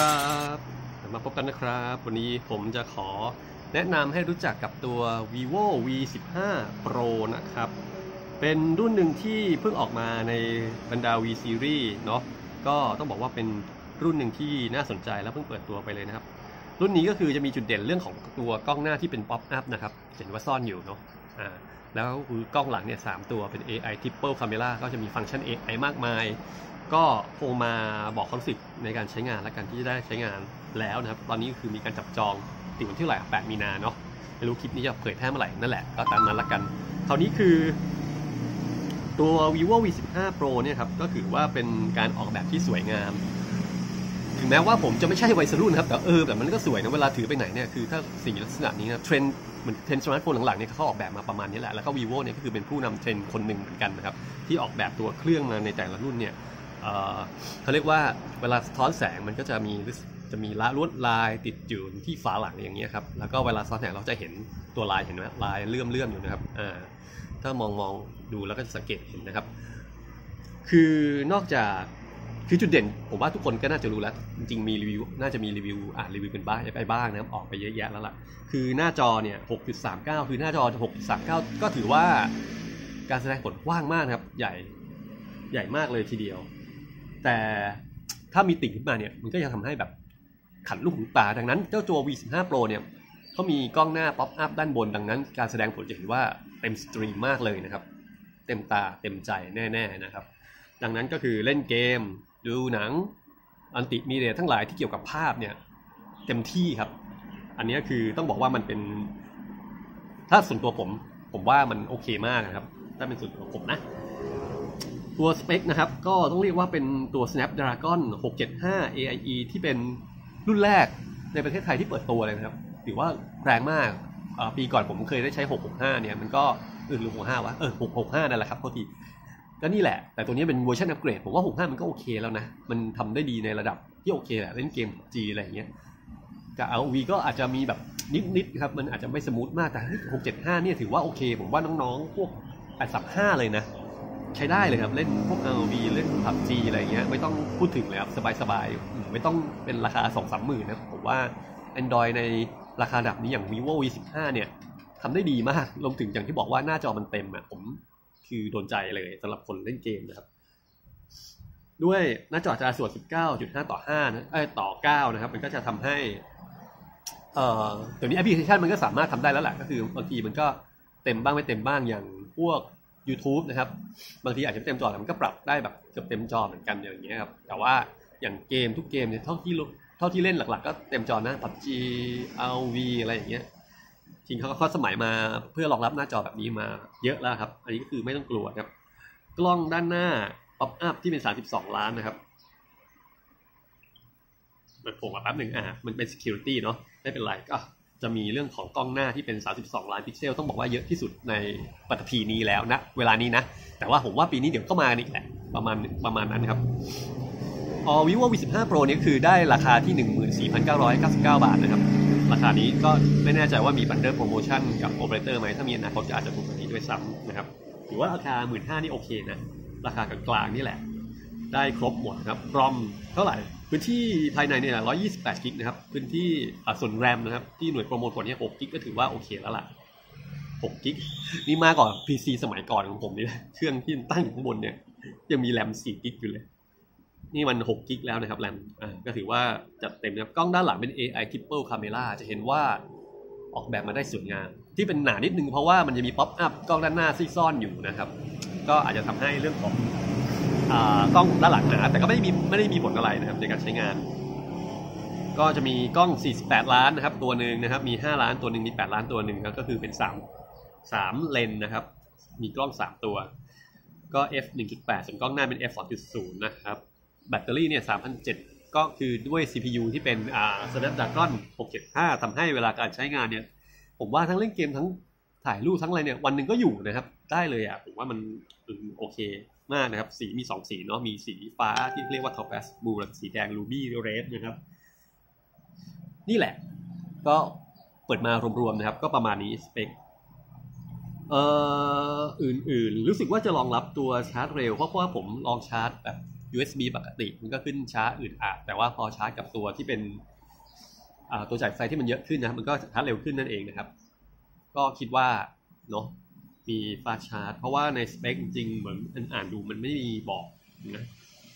ครับมาพบกันนะครับ วันนี้ผมจะขอแนะนำให้รู้จักกับตัว vivo v 1 5 pro นะครับ เป็นรุ่นหนึ่งที่เพิ่งออกมาในบรรดา v series เนาะก็ต้องบอกว่าเป็นรุ่นหนึ่งที่น่าสนใจและเพิ่งเปิดตัวไปเลยนะครับ รุ่นนี้ก็คือจะมีจุดเด่นเรื่องของตัวกล้องหน้าที่เป็น pop up นะครับเห็นว่าซ่อนอยู่เนาะอ่าแล้วคือกล้องหลังเนี่ยสามตัวเป็น AI triple camera ก็จะมีฟังก์ชัน AI มากมาย ก็คงมาบอกความรู้สึกในการใช้งานและการที่จะได้ใช้งานแล้วนะครับ ตอนนี้คือมีการจับจองติดวันที่เท่าไหร่8มีนาเนาะไม่รู้คลิปนี้จะเผยแพร่เมื่อไหร่นั่นแหละก็ตามนั้นละกันคราวนี้คือ ตัว vivo v 1 5 pro เนี่ยครับก็ถือว่าเป็นการออกแบบที่สวยงาม ถึงแม้ว่าผมจะไม่ใช่วัยรุ่นครับแต่เออแต่มันก็สวยนะเวลาถือไปไหนเนี่ยคือถ้าสีลักษณะนี้นะเทรนเหมือนเทรนสมาร์ทโฟนหลังๆเนี่ยเขาออกแบบมาประมาณนี้แหละแล้วก็ vivo เนี่ยก็คือเป็นผู้นำเทรนคนหนึ่งเหมือนกันนะครับที่ออกแบบตัวเครื่องมาในแต่ละรุ่นเนี่ย เขาเรียกว่าเวลาสะท้อนแสงมันก็จะมีจะมีลาลวดลายติดอยู่ที่ฝาหลังอย่างเงี้ยครับ แล้วก็เวลาสะท้อนแสงเราจะเห็นตัวลายเห็นไหมลายเลื่อมเลื่อมๆอยู่นะครับอ่าถ้ามองมองดูแล้วก็จะสังเกตเห็นนะครับ คือนอกจากคือจุดเด่น ผมว่าทุกคนก็น่าจะรู้แล้ว จริงๆมีรีวิวน่าจะมีรีวิวอ่านรีวิวเป็นบ้างไปบ้างนะครับ ออกไปเยอะแยะแล้วล่ะ คือหน้าจอเนี่ย 6.39 คือหน้าจอ 6.39 ก็ถือว่าการแสดงผลกว้างมากนะครับ ใหญ่ใหญ่มากเลยทีเดียว แต่ถ้ามีติ่งขึ้นมาเนี่ยมันก็จะทำให้แบบขันลูกหูตา ดังนั้นเจ้าตัว V15 Pro เนี่ยเขามีกล้องหน้าป๊อปอัพด้านบน ดังนั้น การแสดงผลจะเห็นว่าเต็มสตรีมมากเลยนะครับ เต็มตาเต็มใจแน่ๆนะครับ ดังนั้นก็คือเล่นเกม ดูหนังอันติมีเดียทั้งหลายที่เกี่ยวกับภาพเนี่ยเต็มที่ครับ อันนี้คือต้องบอกว่ามันเป็น ถ้าส่วนตัวผม ผมว่ามันโอเคมากนะครับ ถ้าเป็นส่วนตัวผมนะ ตัวสเปคนะครับ ก็ต้องเรียกว่าเป็นตัว Snapdragon 675 AIE ที่เป็นรุ่นแรกในประเทศไทยที่เปิดตัวเลยนะครับ ถือว่าแรงมาก ปีก่อนผมเคยได้ใช้ 665 เนี่ย มันก็เออหรือ65วะเออ 665 นั่นแหละครับโทษทีก็นี่แหละ แต่ตัวนี้เป็นเวอร์ชันอัปเกรด ผมว่า 65 มันก็โอเคแล้วนะ มันทำได้ดีในระดับที่โอเคแหละ เล่นเกม G อะไรอย่างเงี้ยกับ ROV ก็อาจจะมีแบบนิดๆครับ มันอาจจะไม่สมูทมาก แต่ 675 เนี่ยถือว่าโอเค ผมว่าน้องๆ พวก835 เลยนะ ใช้ได้เลยครับ เล่นพวก ROV เล่น PUBG อะไรเงี้ย ไม่ต้องพูดถึงเลยครับสบายๆ ไม่ต้องเป็นราคา 2-3 หมื่นนะผมว่า Android ในราคาดับนี้อย่าง vivo v 15เนี่ยทำได้ดีมากรวมถึงอย่างที่บอกว่าหน้าจอมันเต็มอะผมคือโดนใจเลยสำหรับคนเล่นเกมนะครับ ด้วยหน้าจออัตราส่วน 19.5 ต่อ5นะเอ้ต่อ 9 นะครับ มันก็จะทำให้เอ่อเดี๋ยวนี้แอปพลิเคชันมันก็สามารถทำได้แล้วแหละก็คือบางทีมันก็เต็มบ้างไม่เต็มบ้างอย่างพวก YouTube นะครับ บางทีอาจจะไม่เต็มจอแต่มันก็ปรับได้แบบเกือบเต็มจอเหมือนกันอย่างเงี้ยครับแต่ว่าอย่างเกมทุกเกมเนี่ยเท่าที่รู้เท่าที่เล่นหลัก ๆ ก็เต็มจอนะ PUBG RV อะไรอย่างเงี้ยจริงเขาก็เข้าสมัยมาเพื่อรองรับหน้าจอแบบนี้มาเยอะแล้วครับ อันนี้ก็คือไม่ต้องกลัวครับ กล้องด้านหน้าป๊อปอัพที่เป็น 32 ล้านนะครับมันโผล่มาแป๊บหนึ่งอะมันเป็น security เนาะไม่เป็นไรก็ จะมีเรื่องของกล้องหน้าที่เป็น 32 ล้านพิกเซล ต้องบอกว่าเยอะที่สุดในปฐพีนี้แล้วนะ เวลานี้นะ แต่ว่าผมว่าปีนี้เดี๋ยวก็มาอีกแหละ ประมาณประมาณนั้นครับอ๋อ vivo v 15 pro เนี่คือได้ราคาที่ 14,999 บาทนะครับ ราคานี้ก็ไม่แน่ใจว่ามีบันเดอร์โปรโมชั่นกับโอเปอเรเตอร์ไหม ถ้ามีอนาคตก็อาจจะถูกกว่านี้ด้วยซ้ำนะครับถือว่าราคา 1 5ื่นนี่โอเคนะ ราคากลางๆนี่แหละ ได้ครบหมดครับรอมเท่าไหร่ พื้นที่ภายในเนี่ย128 กิกนะครับ พื้นที่ส่วนแรมนะครับ ที่หน่วยโปรโมทผลเนี่ย 6 กิกก็ถือว่าโอเคแล้วล่ะ 6 กิกนี่มากกว่า PC สมัยก่อนของผมนี่นะเครื่องที่ตั้งอยู่ข้างบนเนี่ย ยังมีแรม 4 กิกอยู่เลย นี่มัน 6 กิกแล้วนะครับแรม อ่า ก็ถือว่าจัดเต็มนะครับ กล้องด้านหลังเป็น AI triple camera จะเห็นว่าออกแบบมาได้สวยงาม ที่เป็นหนานิดนึงเพราะว่ามันจะมีป๊อปอัพกล้องด้านหน้าที่ซ่อนอยู่นะครับ ก็อาจจะทำให้เรื่องของ กล้องด้านหลังหนาแต่ก็ไม่ได้มีไม่ได้มีผลอะไรนะครับในการใช้งาน ก็จะมีกล้อง 48 ล้านนะครับ ตัวหนึ่งนะครับ มี 5 ล้านตัวหนึ่งมี 8 ล้านตัวหนึ่งครับก็คือเป็น 3 3 เลนนะครับ มีกล้อง 3 ตัว ก็ f 1.8ส่วนกล้องหน้าเป็น f 2.0 นะครับ แบตเตอรี่เนี่ย3,007ก็คือด้วย CPU ที่เป็นอ่า Snapdragon 675ทำให้เวลาการใช้งานเนี่ย ผมว่าทั้งเล่นเกมทั้ง ถ่ายรูปทั้งอะไรเนี่ยวันหนึ่งก็อยู่นะครับ ได้เลยอะผมว่ามันอโอเคมากนะครับ สีมี2สีเนาะมีสีฟ้าที่เรียกว่า Topaz Blue และสีแดง Ruby Red นะครับ นี่แหละ ก็เปิดมารวมๆนะครับ ก็ประมาณนี้สเปคเอ่ออื่นๆ รู้สึกว่าจะรองรับตัวชาร์จเร็ว เพราะว่าผมลองชาร์จแบบ USB ปกติ มันก็ขึ้นช้าอืดอาดแต่ว่าพอชาร์จกับตัวที่เป็นตัวจ่ายไฟที่มันเยอะขึ้นนะมันก็ชาร์จเร็วขึ้นนั่นเองนะครับ ก็คิดว่าเนาะมีฟาชาร์จเพราะว่าในสเปคจริงเหมือนอ่านดูมันไม่มีบอกนะ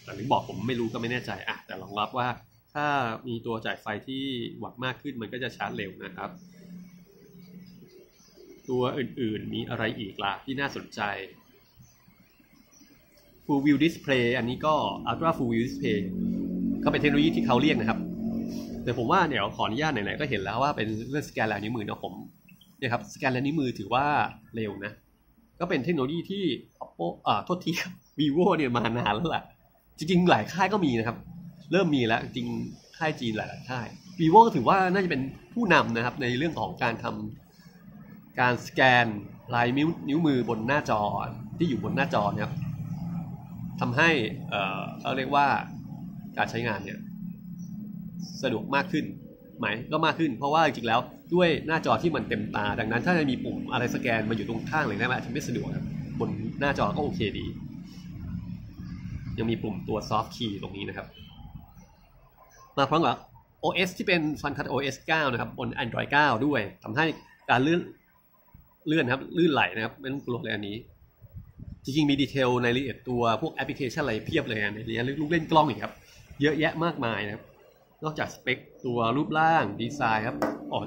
แต่หรือบอกผมไม่รู้ก็ไม่แน่ใจอะแต่ลองรับว่าถ้ามีตัวจ่ายไฟที่วัดมากขึ้นมันก็จะชาร์จเร็วนะครับ ตัวอื่นๆมีอะไรอีกล่ะที่น่าสนใจ Full View Display อันนี้ก็ Ultra Full View Display ก็เป็นเทคโนโลยีที่เขาเรียกนะครับ แต่ผมว่าเดี๋ยวขออนุญาตไหนๆก็เห็นแล้วว่าเป็นเรื่องสแกนลายนิ้วมือนะผม นี่ยครับสแกนลายนิ้วมือถือว่าเร็วนะ ก็เป็นเทคโนโลยีที่ Oppo อ่าโทษทีครับ vivo เนี่ยมานานแล้วล่ะ จริงๆ หลายค่ายก็มีนะครับ เริ่มมีแล้วจริงค่ายจีนหลายๆค่าย vivo ก็ถือว่าน่าจะเป็นผู้นำนะครับ ในเรื่องของการทำการสแกนลายนิ้วมือบนหน้าจอที่อยู่บนหน้าจอนะครับทำให้เขาเรียกว่าการใช้งานเนี่ยสะดวกมากขึ้น หมก็มากขึ้น เพราะว่าจริงๆแล้วด้วยหน้าจอที่มันเต็มตา ดังนั้นถ้าจะมีปุ่มอะไรสแกนมาอยู่ตรงข้างเลยนะมันอาจจะไม่สะดวกบนหน้าจอก็โอเคดี ยังมีปุ่มตัว soft key ตรงนี้นะครับ มาพร้อมกับ OS ที่เป็น FunCut OS 9 นะครับ บน Android 9 ด้วยทำให้การเลื่อนเลื่อนครับลื่นไหลนะครับ ไม่ต้องกลัวเลยอันนี้ จริงๆ มีดีเทลในรายละเอียดตัวพวกแอปพลิเคชันอะไรเพียบเลยในเรื่องลูกเล่นกล้องอีกครับ เยอะแยะมากมายนะครับ นอกจากสเปคตัวรูปร่างดีไซน์ครับอ๋อ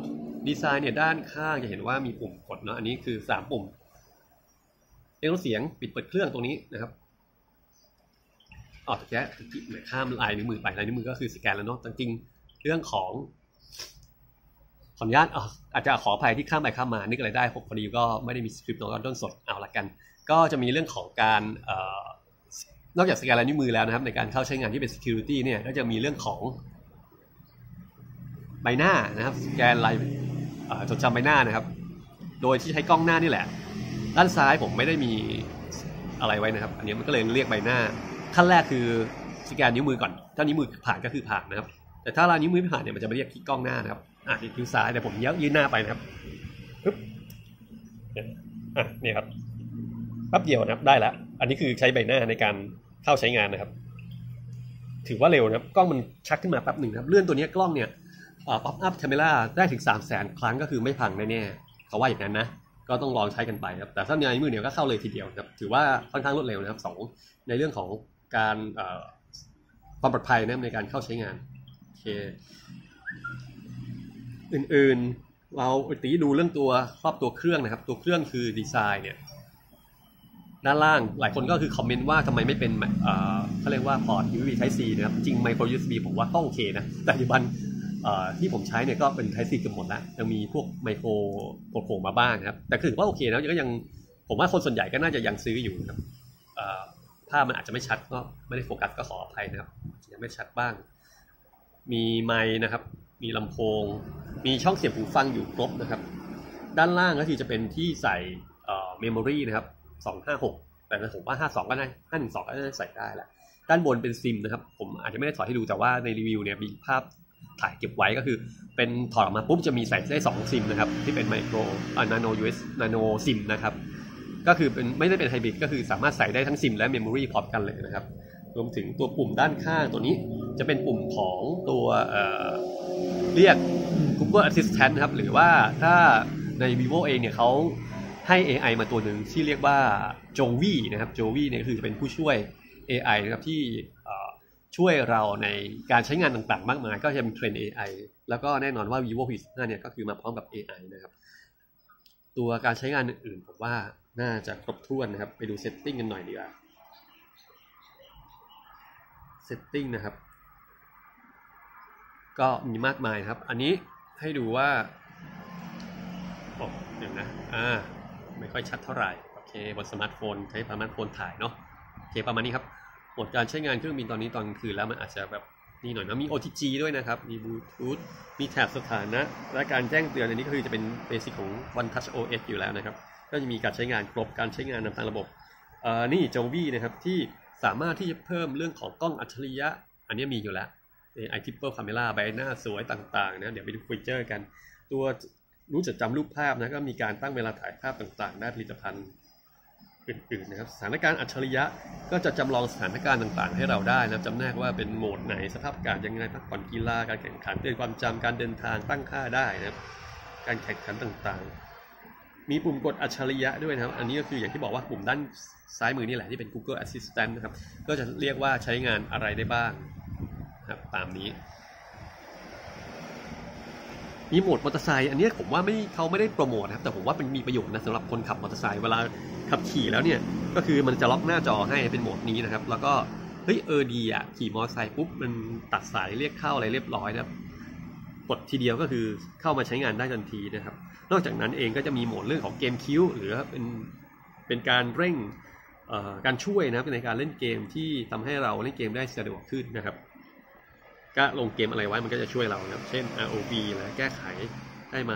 ดีไซน์เนี่ยด้านข้างจะเห็นว่ามีปุ่มกดเนาะอันนี้คือสามปุ่มเองเสียงปิดเปิดเครื่องตรงนี้นะครับอ๋อแค่ข้ามลายนิ้วมือไปลายนิ้วมือก็คือสแกนแล้วเนาะจริงๆเรื่องของขออนุญาตอาจจะขออภัยที่ข้ามไปข้ามมานึกอะไรได้ผมพอดีก็ไม่ได้มีสคริปต์เนาะต้นสดเอาละกัน ก็จะมีเรื่องของการนอกจากสแกนลายนิ้วมือแล้วนะครับ ในการเข้าใช้งานที่เป็น security เนี่ยก็จะมีเรื่องของ ใบหน้านะครับสแกนลายจดจำใบหน้านะครับ โดยที่ใช้กล้องหน้านี่แหละ ด้านซ้ายผมไม่ได้มีอะไรไว้นะครับ อันนี้มันก็เลยเรียกใบหน้า ขั้นแรกคือสแกนนิ้วมือก่อน ถ้านิ้วมือผ่านก็คือผ่านนะครับ แต่ถ้าลายนิ้วมือไม่ผ่านเนี่ยมันจะไมาเรียกที่กล้องหน้านะครับอะนี่คือซ้ายแต่ผมเยอะยืนหน้าไปนะครับปึ๊บอะนี่ครับแป๊บเดียวนะครับได้แล้ว อันนี้คือใช้ใบหน้าในการเข้าใช้งานนะครับ ถือว่าเร็วนะครับ กล้องมันชักขึ้นมาแป๊บหนึ่งครับ เลื่อนตัวนี้กล้องเนี่ย ป๊อปอัพแคมเมราได้ถึง 3 0 0แสนครั้งก็คือไม่พังแน่ๆเขาว่าอย่างนั้นนะ ก็ต้องลองใช้กันไปครับ แต่ถ้าในมือเดียวก็เข้าเลยทีเดียวครับ ถือว่าค่อนข้างรวดเร็วนะครับสองในเรื่องของการความปลอดภัยนะในการเข้าใช้งานโอเคอื่นๆ เราตีดูเรื่องตัวครอบตัวเครื่องนะครับ ตัวเครื่องคือดีไซน์เนี่ยด้านล่างหลายคนก็คือคอมเมนต์ว่าทำไมไม่เป็นเขาเรียกว่าพอร์ต USB Type C นะครับ จริง Micro USB ผมว่าก็โอเคนะแต่ปัจจุบัน ที่ผมใช้เนี่ยก็เป็น Type C เกือบหมดแล้วยังมีพวกไมโครโผล่มาบ้างครับ แต่คือว่าโอเคนะก็ยังผมว่าคนส่วนใหญ่ก็น่าจะยังซื้ออยู่นะครับภาพมันอาจจะไม่ชัดก็ไม่ได้โฟกัสก็ขออภัยนะครับยังไม่ชัดบ้าง มีไมค์นะครับ มีลำโพง มีช่องเสียบหูฟังอยู่ครบนะครับ ด้านล่างก็คือจะเป็นที่ใส่เมมโมรีนะครับ256แต่ผมว่า52ก็ได้512ก็ได้ใส่ได้แหละด้านบนเป็นซิมนะครับ ผมอาจจะไม่ได้ถอดให้ดูแต่ว่าในรีวิวเนี่ยมีภาพ ถ่ายเก็บไว้ก็คือเป็นถอดออกมาปุ๊บจะมีใส่ได้2ซิมนะครับที่เป็นไมโครอานาโนยูเอสนาโนซิมนะครับก็คือเป็นไม่ได้เป็นไฮบริดก็คือสามารถใส่ได้ทั้งซิมและเมมโมรีพร้อมกันเลยนะครับรวมถึงตัวปุ่มด้านข้างตัวนี้จะเป็นปุ่มของตัวเเรียก Google Assistant นะครับหรือว่าถ้าใน vivo เองเนี่ยเขาให้ AI มาตัวหนึ่งที่เรียกว่า Jovi นะครับ Jovi เนี่ยคือจะเป็นผู้ช่วย AI นะครับที่ ช่วยเราในการใช้งานต่างๆ มากมาย ก็จะมีเทรน AI แล้วก็แน่นอนว่า vivo p 5เนี่ยก็คือมาพร้อมกับ AI นะครับ ตัวการใช้งานอื่นๆผมว่าน่าจะครบถ้วนนะครับ ไปดูเซตติ้งกันหน่อยดีกว่าเซตติ้งนะครับ ก็มีมากมายครับ อันนี้ให้ดูว่าโอ้เดี๋ยวนะ อ่า ไม่ค่อยชัดเท่าไหร่ โอเค บนสมาร์ทโฟน ใช้สมาร์ทโฟนถ่ายเนาะ โอเค ประมาณนี้ครับ หมดการใช้งานเครื่องบินตอนนี้ตอนคืนแล้วมันอาจจะแบบนี่หน่อยนะมี OTG ด้วยนะครับ มีบลูทูธมีแถบสถานะ และการแจ้งเตือนอันนี้ก็คือจะเป็นเบสิกของ One Touch OS อยู่แล้วนะครับ ก็จะมีการใช้งานครบการใช้งานนำทางระบบเอ่อนี่โจวี่นะครับที่สามารถที่จะเพิ่มเรื่องของกล้องอัจฉริยะ อันนี้มีอยู่แล้วไอทิปเปิลคาเมล่าใบหน้าสวยต่างๆนะเดี๋ยวไปดูฟีเจอร์กัน ตัวรู้จดจำรูปภาพนะก็มีการตั้งเวลาถ่ายภาพต่างๆ ได้ผลิตภัณฑ์ อื่นๆนะครับสถานการณ์อัจฉริยะก็จะจำลองสถานการณ์ต่างๆ ให้เราได้นะจำแนกว่าเป็นโหมดไหนสภาพอากาศยังไงพักผ่อนกีฬาการแข่งขันเตือนความจำการเดินทางตั้งค่าได้นะครับการแข่งขันต่างๆ มีปุ่มกดอัจฉริยะด้วยนะครับ อันนี้ก็คืออย่างที่บอกว่าปุ่มด้านซ้ายมือนี่แหละที่เป็น Google Assistant นะครับ ก็จะเรียกว่าใช้งานอะไรได้บ้างนะครับตามนี้ มีโหมดมอเตอร์ไซค์อันนี้ผมว่าไม่เขาไม่ได้โปรโมทนะครับแต่ผมว่าเป็นมีประโยชน์นะสำหรับคนขับมอเตอร์ไซค์เวลาขับขี่แล้วเนี่ยก็คือมันจะล็อกหน้าจอให้เป็นโหมดนี้นะครับ แล้วก็เฮ้ยเออดีอะขี่มอเตอร์ไซค์ปุ๊บมันตัดสายเรียกเข้าอะไรเรียบร้อยนะครับกดทีเดียวก็คือเข้ามาใช้งานได้ทันทีนะครับ นอกจากนั้นเองก็จะมีโหมดเรื่องของเกมคิวหรือเป็นเป็นการเร่งการช่วยนะครับในการเล่นเกมที่ทำให้เราเล่นเกมได้สะดวกขึ้นนะครับ ก็ลงเกมอะไรไว้มันก็จะช่วยเราครับ เช่น ROV แล้วแก้ไขได้ไหม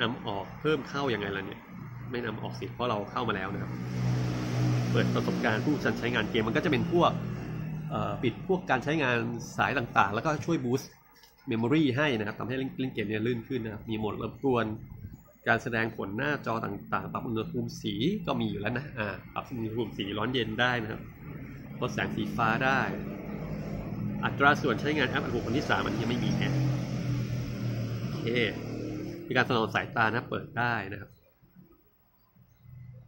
นำออกเพิ่มเข้ายังไงล่ะเนี่ย ไม่นำออกสิเพราะเราเข้ามาแล้วนะครับ เปิดประสบการณ์ผู้ใช้งานเกมมันก็จะเป็นพวกปิดพวกการใช้งานสายต่างๆ แล้วก็ช่วยบูสต์เมมโมรีให้นะครับทำให้เล่นเกมเนี่ยลื่นขึ้นนะครับ มีโหมดรบกวน การแสดงผลหน้าจอต่างๆ ปรับอุณหภูมิสีก็มีอยู่แล้วนะ อ่า ปรับอุณหภูมิสีร้อนเย็นได้นะครับ ลดแสงสีฟ้าได้ อัตราส่วนใช้งานแอปอันบุคคลที่สามมันยังไม่มีแอปโอเคมีการสนองสายตานะเปิดได้นะครับ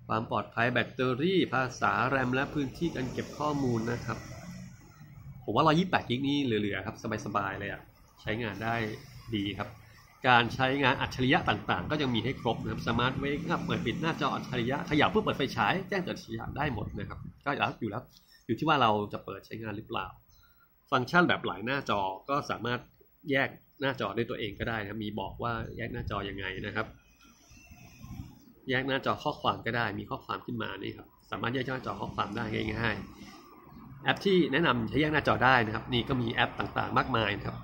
ความปลอดภัยแบตเตอรี่ ภาษาแรมและพื้นที่การเก็บข้อมูลนะครับ ผมว่า 128 กิกนี่เหลือๆครับ สบายๆเลยอะใช้งานได้ดีครับ การใช้งานอัจฉริยะต่างๆ ก็ยังมีให้ครบนะครับสมาร์ทเวกเปิดปิดหน้าจออัจฉริยะขยับเพื่อเปิดไฟฉายแจ้งเตือนอัจฉริยะได้หมดนะครับ ก็อยู่แล้วอยู่ที่ว่าเราจะเปิดใช้งานหรือเปล่า ฟังก์ชันแบบหลายหน้าจอก็สามารถแยกหน้าจอด้วยตัวเองก็ได้นะมีบอกว่าแยกหน้าจอยังไงนะครับ แยกหน้าจอข้อความก็ได้มีข้อความขึ้นมานี่ครับสามารถแยกหน้าจอข้อความได้ง่ายๆแอปที่แนะนำใช้แยกหน้าจอได้นะครับ นี่ก็มีแอปต่างๆ มากมายนะครับ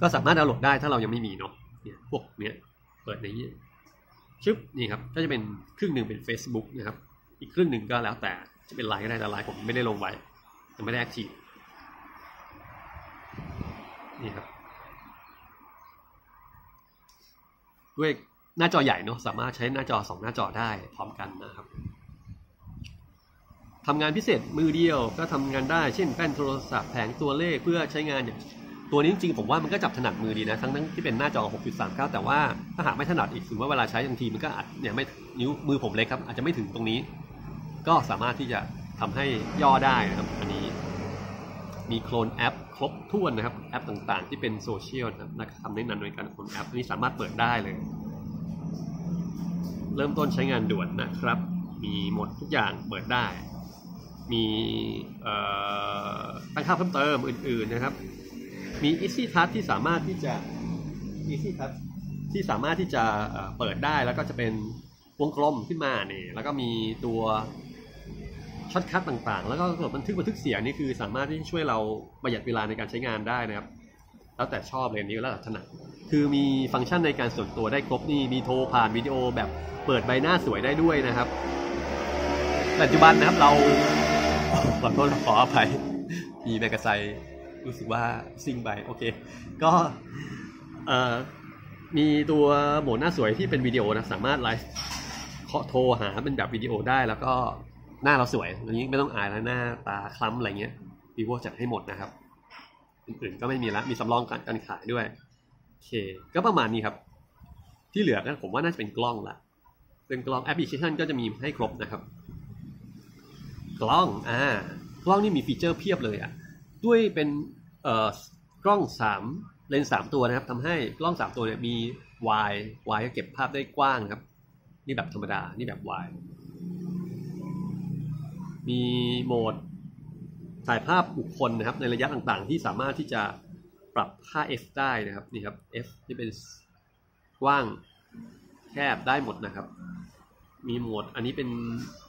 ก็สามารถดาวน์โหลดได้ถ้าเรายังไม่มีเนาะเนี่ยพวกเนี้ยเปิดในนี้ชึบนี่ครับก็จะเป็นครึ่งหนึ่งเป็น Facebook นะครับ อีกครึ่งหนึ่งก็แล้วแต่จะเป็นไลน์ก็ได้แต่ไลน์ผมไม่ได้ลงไว้ยังไม่ได้แอคทีฟ นี่ครับด้วยหน้าจอใหญ่เนาะสามารถใช้หน้าจอสองหน้าจอได้พร้อมกันนะครับทำงานพิเศษมือเดียวก็ทำงานได้เช่นแป้นโทรศัพท์แผงตัวเลขเพื่อใช้งานอย่างตัวนี้จริงๆผมว่ามันก็จับถนัดมือดีนะ ทั้งทั้งที่เป็นหน้าจอ 6.39 แต่ว่าถ้าหากไม่ถนัดอีกถือว่าเวลาใช้บางทีมันก็อาจเนี่ยไม่นิ้วมือผมเล็กครับ อาจจะไม่ถึงตรงนี้ ก็สามารถที่จะทำให้ย่อได้นะครับอันนี้ มีโคลนแอปครบถ้วนนะครับแอปต่างๆ ที่เป็นโซเชียลนะครับทำแนะนำในการโคลนแอปนี้สามารถเปิดได้เลย เริ่มต้นใช้งานด่วนนะครับ มีหมดทุกอย่างเปิดได้ มีตั้งค่าเพิ่มเติมอื่นๆนะครับ มี Easy Touch ที่สามารถที่จะ Easy Touch ที่สามารถที่จะเปิดได้แล้วก็จะเป็นวงกลมขึ้นมาเนี่ยแล้วก็มีตัว ช็อตคัทต่างๆ แล้วก็กดบันทึกบันทึกเสียงนี่คือสามารถที่ช่วยเราประหยัดเวลาในการใช้งานได้นะครับ แล้วแต่ชอบเลยนี้แล้วแต่ถนัดคือมีฟังก์ชันในการส่วนตัวได้ครบนี่มีโทรผ่านวิดีโอแบบเปิดใบหน้าสวยได้ด้วยนะครับ ปัจจุบันนะครับเราขอโทษขออภัยมีแมกกาไซรู้สึกว่าซิงไปโอเค ก็เอ่อมีตัวโหมดหน้าสวยที่เป็นวิดีโอนะสามารถไลฟ์เคาะโทรหาเป็นแบบวิดีโอได้แล้วก็ หน้าเราสวยอันนี้ไม่ต้องอายแล้วหน้าตาคล้ำอะไรเงี้ยวีโวจัดให้หมดนะครับอื่นๆก็ไม่มีละมีสำรองการการขายด้วยโอเค ก็ประมาณนี้ครับ ที่เหลือก็ผมว่าน่าจะเป็นกล้องละเป็นกล้องแอปพลิเคชันก็จะมีให้ครบนะครับ กล้องอ่ากล้องนี่มีฟีเจอร์เพียบเลยอะด้วยเป็นเอ่อกล้องสามเลนส์สามตัวนะครับทำให้กล้องสามตัวเนี่ยมีวายวายก็เก็บภาพได้กว้างครับ นี่แบบธรรมดา นี่แบบวาย มีโหมดถ่ายภาพบุคคลนะครับในระยะต่างๆ ที่สามารถที่จะปรับค่า f ได้นะครับนี่ครับ f ที่เป็นกว้างแคบได้หมดนะครับ มีโหมดอันนี้เป็น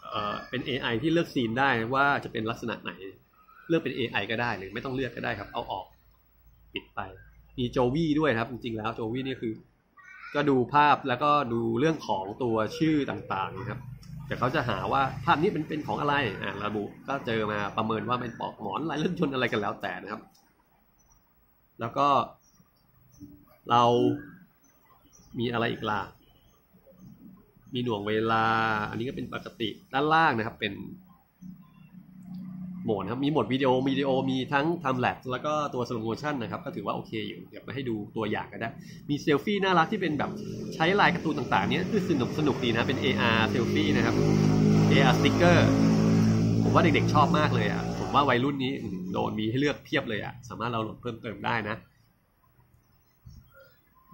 เอ่อเป็น AI ที่เลือกซีนได้ว่าจะเป็นลักษณะไหน เลือกเป็น AI ก็ได้หรือไม่ต้องเลือกก็ได้ครับ เอาออกปิดไป มีโจวี่ด้วยครับ จริงๆแล้วโจวี่นี่คือ ก็ดูภาพแล้วก็ดูเรื่องของตัวชื่อต่างๆนะครับ แต่เขาจะหาว่าภาพนี้เป็นเป็นของอะไรอ่าระบุก็เจอมาประเมินว่าเป็นปอกหมอนลายเลื่อนชนอะไรกันแล้วแต่นะครับ แล้วก็ เรามีอะไรอีกล่ะมีหน่วงเวลา อันนี้ก็เป็นปกติด้านล่างนะครับ เป็น โหมดครับมีโหมดวิดีโอวิดีโอมีทั้งทำแลบแล้วก็ตัวสโลโมชันนะครับก็ถือว่าโอเคอยู่เดี๋ยวมาให้ดูตัวอย่างกันได้มีเซลฟี่น่ารักที่เป็นแบบใช้ลายการ์ตูนต่างๆเนี้ยคือสนุกสนุกดีนะเป็น AR เซลฟี่นะครับ AR สติ๊กเกอร์ผมว่าเด็กๆชอบมากเลยอะผมว่าวัยรุ่นนี้โดนมีให้เลือกเพียบเลยอะสามารถเราโหลดเพิ่มเติมได้นะ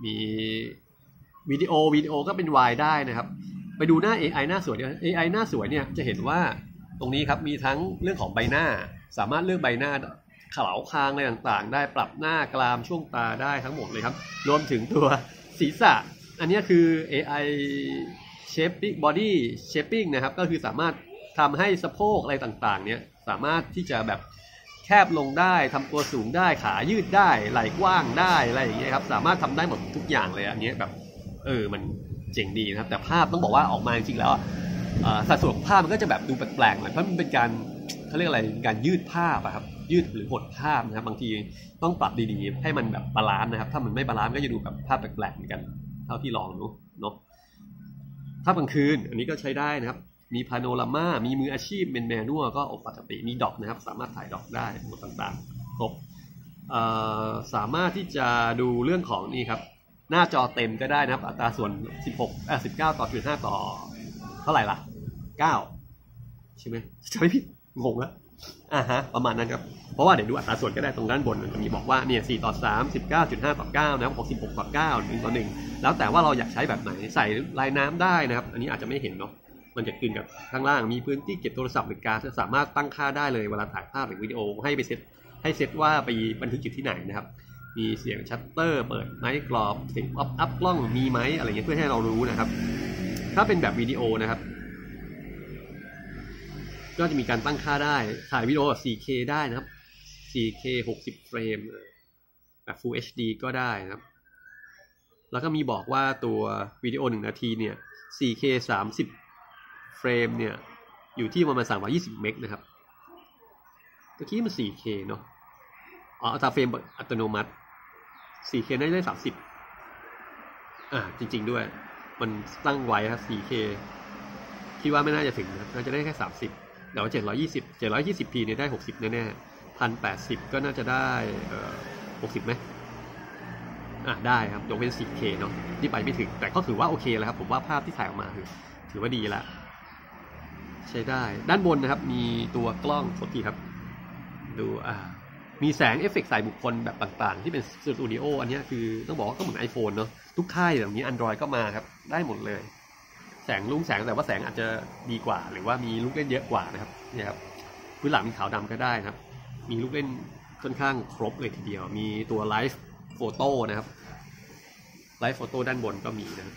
มีวิดีโอวิดีโอก็เป็นวายได้นะครับ ไปดูหน้า AI หน้าสวยเนี่ย AI หน้าสวยเนี่ยจะเห็นว่า ตรงนี้ครับมีทั้งเรื่องของใบหน้า สามารถเลือกใบหน้าเขลาคางอะไรต่างๆ ได้ปรับหน้ากรามช่วงตาได้ทั้งหมดเลยครับ รวมถึงตัวศีรษะ อันนี้คือ AI shaping body shaping นะครับ ก็คือสามารถทำให้สะโพกอะไรต่างๆ เนี่ยสามารถที่จะแบบแคบลงได้ทำตัวสูงได้ขายืดได้ไหล่กว้างได้อะไรอย่างเงี้ยครับสามารถทำได้หมดทุกอย่างเลยอันนี้แบบเออมันเจ๋งดีนะครับ แต่ภาพต้องบอกว่าออกมาจริงๆแล้ว สัดส่วนของภาพมันก็จะแบบดูแปลกๆหน่อยเพราะมันเป็นการเขาเรียกอะไรการยืดภาพอะครับยืดหรือหดภาพนะครับบางทีต้องปรับดีๆ ให้มันแบบบาลานซ์นะครับ ถ้ามันไม่บาลานซ์ก็จะดูแบบภาพแปลกๆเหมือนกัน เท่าที่ลองดูเนาะภาพกลางคืน อันนี้ก็ใช้ได้นะครับ มีพาโนรามามีมืออาชีพเป็นแมนนวก็อปกติมีดอกนะครับ สามารถถ่ายดอกได้หมดต่างๆครบสามารถที่จะดูเรื่องของนี่ครับ หน้าจอเต็มก็ได้นะครับ อัตราส่วน 16เอ่อ19 ต่อ15ต่อ เท่าไหร่ล่ะ9ใช่ไหมจะไม่ผิดงงแล้วอ่าฮะประมาณนั้นครับ เพราะว่าเดี๋ยวดูอัตราส่วนก็ได้ตรงด้านบนจะมีบอกว่าเนี่ย4ต่อ3 19.5ต่อ9นะครับ66ต่อ9 1ต่อ1แล้วแต่ว่าเราอยากใช้แบบไหนใส่ลายน้ำได้นะครับ อันนี้อาจจะไม่เห็นเนาะมันจะกึนกับข้างล่างมีพื้นที่เก็บโทรศัพท์หรือการสามารถตั้งค่าได้เลยเวลาถ่ายภาพหรือวิดีโอให้ไปเซตให้เซตว่าไปบันทึกอยู่ที่ไหนนะครับ มีเสียงชัตเตอร์ เปิดไมค์กรอบเสียงอัพอัพกล้องมีไหมอะไรเงี้ยเพื่อให้เรารู้นะครับ ถ้าเป็นแบบวิดีโอนะครับ ก็จะมีการตั้งค่าได้ ถ่ายวิดีโอแบบ 4K ได้นะครับ 4K 60 เฟรมแบบ Full HD ก็ได้นะครับ แล้วก็มีบอกว่าตัววิดีโอ 1 นาทีเนี่ย 4K 30 เฟรมเนี่ย อยู่ที่ประมาณ320 เมกนะครับตะกี้มัน 4K เนาะอ๋ออัตราเฟรมอัตโนมัติ 4K น่าจะได้30 อ่า จริง ๆ ด้วย มันตั้งไว้ครับ 4K คิดว่าไม่น่าจะถึงนะน่าจะได้แค่ 30เดี๋ยว720 720p เนี่ยได้ 60 แน่ๆ1080 ก็น่าจะได้เอ่อ60ไหมอะได้ครับยกเว้น 10K เนาะที่ไปไม่ถึง แต่ก็ถือว่าโอเคแล้วครับ ผมว่าภาพที่ถ่ายออกมาคือถือว่าดีละใช้ได้ ด้านบนนะครับ มีตัวกล้องโทษทีครับ ดูอ่า มีแสงเอฟเฟกต์ใส่บุคคลแบบต่างๆ ที่เป็นสตูดิโออันนี้คือต้องบอกว่าก็เหมือน iPhone เนาะทุกค่ายแบบนี้ Android ก็มาครับ ได้หมดเลย แสงลุ้งแสงแต่ว่าแสงอาจจะดีกว่า หรือว่ามีลูกเล่นเยอะกว่านะครับนี่ครับพื้นหลังมีขาวดำก็ได้นะครับ มีลูกเล่นค่อนข้างครบเลยทีเดียว มีตัวไลฟ์โฟโต้นะครับไลฟ์โฟโต้ด้านบนก็มีนะ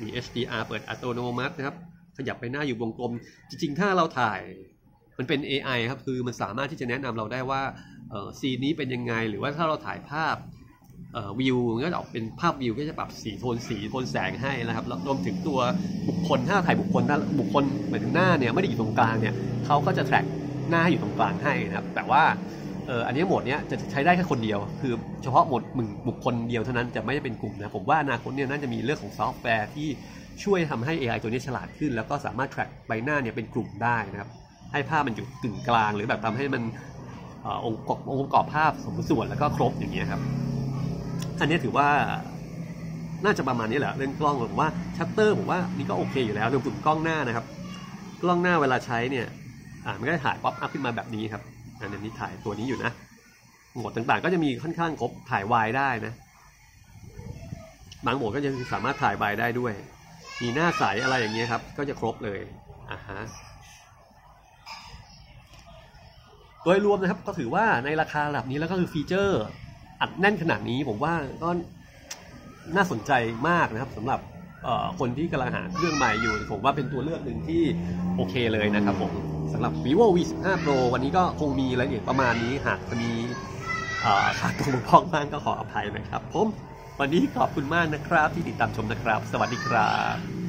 มี HDR เปิดอัตโนมัตินะครับ ขยับไปหน้าอยู่วงกลม จริง ๆ ถ้าเราถ่ายมันเป็น AI ครับ คือมันสามารถที่จะแนะนำเราได้ว่า เออซีนนี้เป็นยังไง หรือว่าถ้าเราถ่ายภาพวิวก็จะออกเป็นภาพวิวก็จะปรับสีโทนสีโทนแสงให้นะครับแล้วรวมถึงตัวบุคคลถ้าถ่ายบุคคลถ้าบุคคลเหมือนหน้าเนี่ยไม่ได้อยู่ตรงกลางเนี่ยเขาก็จะแทร็กหน้าให้อยู่ตรงกลางให้นะครับ แต่ว่าเอออันนี้โหมดเนี้ยจะใช้ได้แค่คนเดียว คือเฉพาะโหมดมึงบุคคลเดียวเท่านั้นจะไม่ได้เป็นกลุ่มนะผมว่าอนาคตเนี่ยน่าจะมีเรื่องของซอฟต์แวร์ที่ช่วยทำให้ AI ตัวนี้ฉลาดขึ้น แล้วก็สามารถแทร็กใบหน้าเนี่ยเป็นกลุ่มได้นะครับให้ภาพมันอยู่กึ่งกลาง หรือแบบทำให้มัน องค์องค์ประกอบภาพสมส่วนแล้วก็ครบอย่างเงี้ยครับอันนี้ถือว่าน่าจะประมาณนี้แหละเรื่องกล้องผมว่าชัตเตอร์ผมว่านี่ก็โอเคอยู่แล้วรวมถึงกล้องหน้านะครับ กล้องหน้าเวลาใช้เนี่ยอ่ามันก็ถ่ายป๊อปอัพขึ้นมาแบบนี้ครับอันนี้ถ่ายตัวนี้อยู่นะโหมดต่างๆ ก็จะมีค่อนข้างครบถ่ายวายได้นะบางโหมดก็จะสามารถถ่ายวายได้ด้วย มีหน้าใสอะไรอย่างเงี้ยครับ ก็จะครบเลยอ่าฮะ โดยรวมนะครับก็ถือว่าในราคาระดับนี้แล้วก็คือฟีเจอร์อัดแน่นขนาดนี้ผมว่าก็น่าสนใจมากนะครับสำหรับคนที่กำลังหาเครื่องใหม่อยู่ ผมว่าเป็นตัวเลือกหนึ่งที่โอเคเลยนะครับผมสำหรับ vivo v 1 5 pro วันนี้ก็คงมีรายละเอียดประมาณนี้หากจะมีขาดตรงพ้องบ้างก็ขออภัยนะครับผมวันนี้ขอบคุณมากนะครับที่ติดตามชมนะครับ สวัสดีครับ